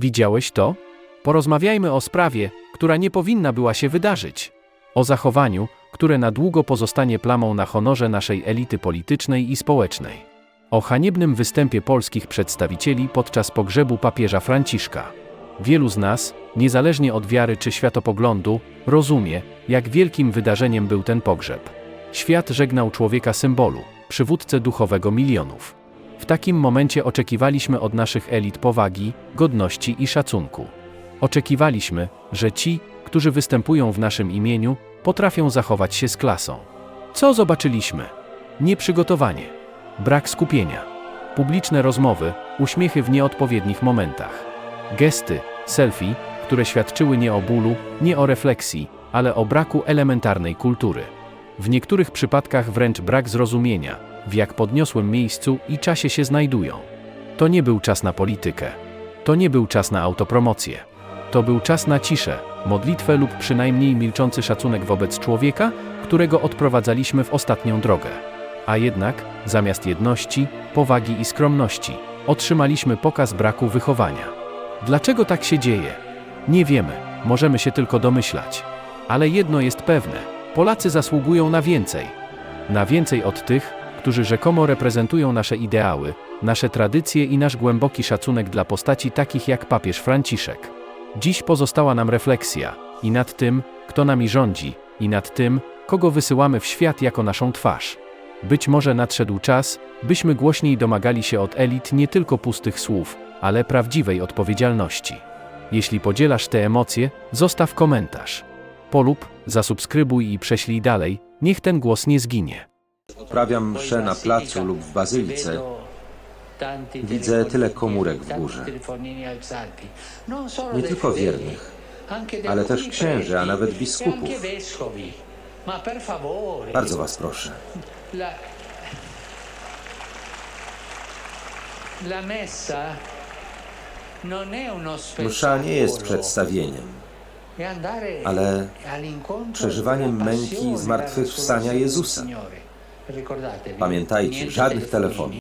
Widziałeś to? Porozmawiajmy o sprawie, która nie powinna była się wydarzyć. O zachowaniu, które na długo pozostanie plamą na honorze naszej elity politycznej i społecznej. O haniebnym występie polskich przedstawicieli podczas pogrzebu papieża Franciszka. Wielu z nas, niezależnie od wiary czy światopoglądu, rozumie, jak wielkim wydarzeniem był ten pogrzeb. Świat żegnał człowieka symbolu, przywódcę duchowego milionów. W takim momencie oczekiwaliśmy od naszych elit powagi, godności i szacunku. Oczekiwaliśmy, że ci, którzy występują w naszym imieniu, potrafią zachować się z klasą. Co zobaczyliśmy? Nieprzygotowanie, brak skupienia, publiczne rozmowy, uśmiechy w nieodpowiednich momentach, gesty, selfie, które świadczyły nie o bólu, nie o refleksji, ale o braku elementarnej kultury. W niektórych przypadkach wręcz brak zrozumienia, w jak podniosłym miejscu i czasie się znajdują. To nie był czas na politykę. To nie był czas na autopromocję. To był czas na ciszę, modlitwę lub przynajmniej milczący szacunek wobec człowieka, którego odprowadzaliśmy w ostatnią drogę. A jednak, zamiast jedności, powagi i skromności, otrzymaliśmy pokaz braku wychowania. Dlaczego tak się dzieje? Nie wiemy, możemy się tylko domyślać. Ale jedno jest pewne: Polacy zasługują na więcej. Na więcej od tych, którzy rzekomo reprezentują nasze ideały, nasze tradycje i nasz głęboki szacunek dla postaci takich jak papież Franciszek. Dziś pozostała nam refleksja i nad tym, kto nami rządzi, i nad tym, kogo wysyłamy w świat jako naszą twarz. Być może nadszedł czas, byśmy głośniej domagali się od elit nie tylko pustych słów, ale prawdziwej odpowiedzialności. Jeśli podzielasz te emocje, zostaw komentarz. Polub, zasubskrybuj i prześlij dalej, niech ten głos nie zginie. Uprawiam mszę na placu lub w bazylice. Widzę tyle komórek w górze. Nie tylko wiernych, ale też księży, a nawet biskupów. Bardzo was proszę. Msza nie jest przedstawieniem, ale przeżywaniem męki zmartwychwstania Jezusa. Pamiętajcie, żadnych telefonów.